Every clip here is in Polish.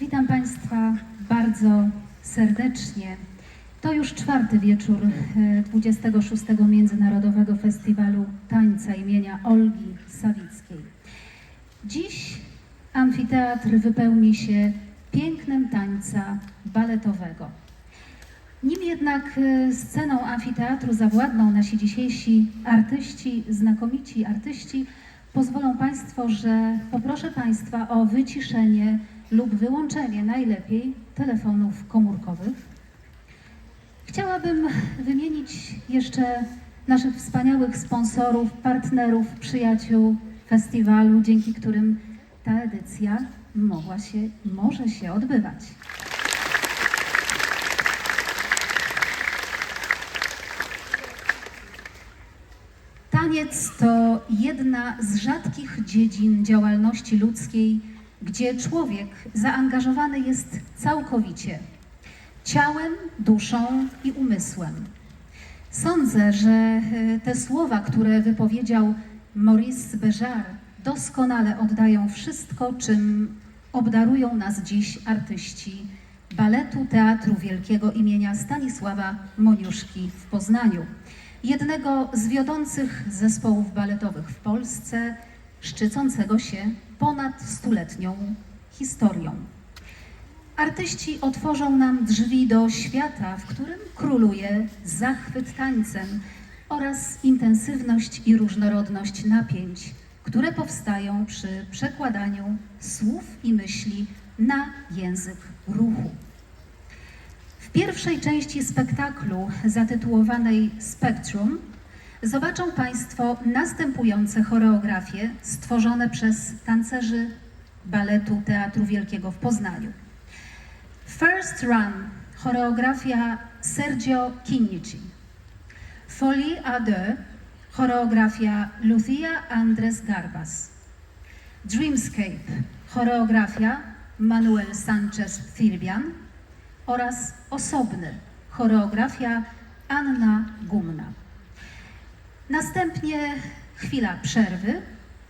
Witam Państwa bardzo serdecznie. To już czwarty wieczór e, 26. Międzynarodowego Festiwalu Tańca imienia Olgi Sawickiej. Dziś amfiteatr wypełni się pięknem tańca baletowego. Nim jednak e, sceną amfiteatru zawładną nasi dzisiejsi artyści, znakomici artyści, pozwolą Państwo, że poproszę Państwa o wyciszenie lub wyłączenie najlepiej telefonów komórkowych. Chciałabym wymienić jeszcze naszych wspaniałych sponsorów, partnerów, przyjaciół festiwalu, dzięki którym ta edycja mogła się, może się odbywać. Taniec to jedna z rzadkich dziedzin działalności ludzkiej, gdzie człowiek zaangażowany jest całkowicie ciałem, duszą i umysłem. Sądzę, że e, te słowa, które wypowiedział Maurice Béjart, doskonale oddają wszystko, czym obdarują nas dziś artyści baletu Teatru Wielkiego imienia Stanisława Moniuszki w Poznaniu, jednego z wiodących zespołów baletowych w Polsce, szczycącego się ponad stuletnią historią. Artyści otworzą nam drzwi do świata, w którym króluje zachwyt tańcem oraz intensywność i różnorodność napięć, które powstają przy przekładaniu słów i myśli na język ruchu. W pierwszej części spektaklu zatytułowanej Spectrum zobaczą Państwo następujące choreografie stworzone przez tancerzy baletu Teatru Wielkiego w Poznaniu. First Run, choreografia Sergio Chinichi. Folie à deux, choreografia Lucia Andres Garbas. Dreamscape, choreografia Manuel Sanchez Filbian oraz osobny, choreografia Anna Gumna. Następnie chwila przerwy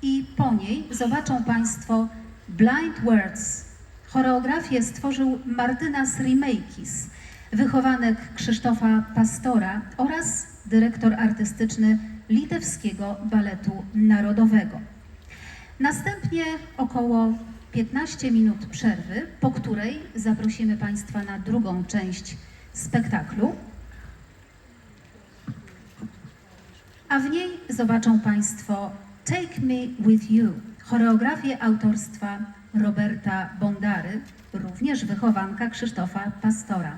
i po niej zobaczą Państwo Blind Words. Choreografię stworzył Martynas Rimeikis, wychowanek Krzysztofa Pastora oraz dyrektor artystyczny Litewskiego Baletu Narodowego. Następnie około 15 minut przerwy, po której zaprosimy Państwa na drugą część spektaklu. A w niej zobaczą Państwo Take Me With You, choreografię autorstwa Roberta Bondary, również wychowanka Krzysztofa Pastora.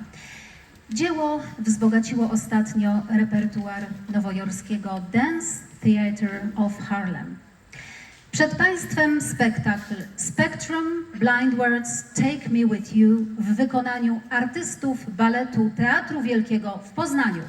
Dzieło wzbogaciło ostatnio repertuar nowojorskiego Dance Theatre of Harlem. Przed Państwem spektakl Spectrum Blind Words Take Me With You w wykonaniu artystów baletu Teatru Wielkiego w Poznaniu.